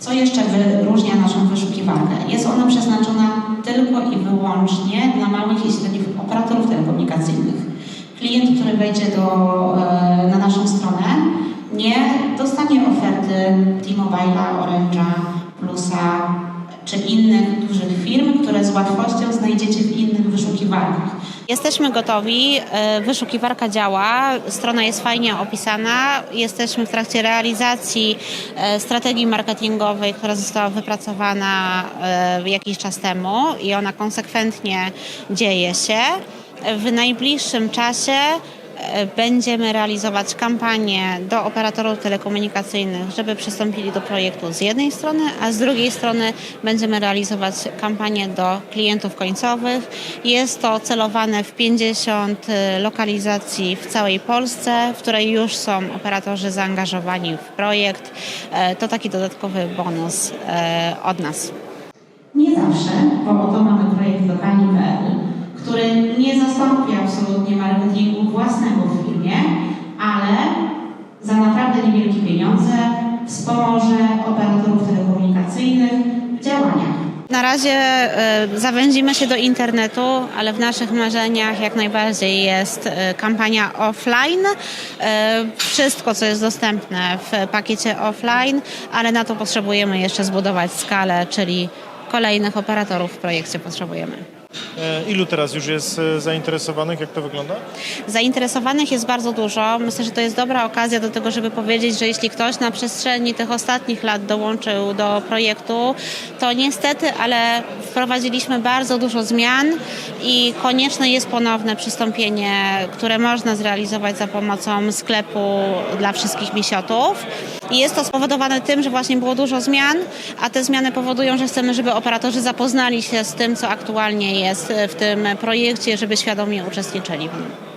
Co jeszcze wyróżnia naszą wyszukiwarkę? Jest ona przeznaczona tylko i wyłącznie dla małych i średnich operatorów telekomunikacyjnych. Klient, który wejdzie do, e, na naszą stronę, nie dostanie oferty T-Mobile'a, Orange'a, Plusa czy innych dużych firm, które z łatwością znajdziecie w innych Jesteśmy gotowi, e, wyszukiwarka działa, strona jest fajnie opisana. Jesteśmy w trakcie realizacji e, strategii marketingowej, która została wypracowana e, jakiś czas temu i ona konsekwentnie dzieje się. W najbliższym czasie będziemy realizować kampanię do operatorów telekomunikacyjnych, żeby przystąpili do projektu z jednej strony, a z drugiej strony będziemy realizować kampanię do klientów końcowych. Jest to celowane w 50 lokalizacji w całej Polsce, w której już są operatorzy zaangażowani w projekt. E, To taki dodatkowy bonus e, od nas. Nie zawsze, bo oto mamy projekt lokalni.pl, który nie zastąpi absolutnie marketingu firmie, ale za naprawdę niewielkie pieniądze wspomoże operatorów telekomunikacyjnych w działaniach. Na razie e, zawęzimy się do internetu, ale w naszych marzeniach jak najbardziej jest e, kampania offline. E, Wszystko, co jest dostępne w pakiecie offline, ale na to potrzebujemy jeszcze zbudować skalę, czyli kolejnych operatorów w projekcie potrzebujemy. E, Ilu teraz już jest e, zainteresowanych? Jak to wygląda? Zainteresowanych jest bardzo dużo. Myślę, że to jest dobra okazja do tego, żeby powiedzieć, że jeśli ktoś na przestrzeni tych ostatnich lat dołączył do projektu, to niestety, ale wprowadziliśmy bardzo dużo zmian i konieczne jest ponowne przystąpienie, które można zrealizować za pomocą sklepu dla wszystkich misiotów. I jest to spowodowane tym, że właśnie było dużo zmian, a te zmiany powodują, że chcemy, żeby operatorzy zapoznali się z tym, co aktualnie jest w tym projekcie, żeby świadomie uczestniczyli w nim.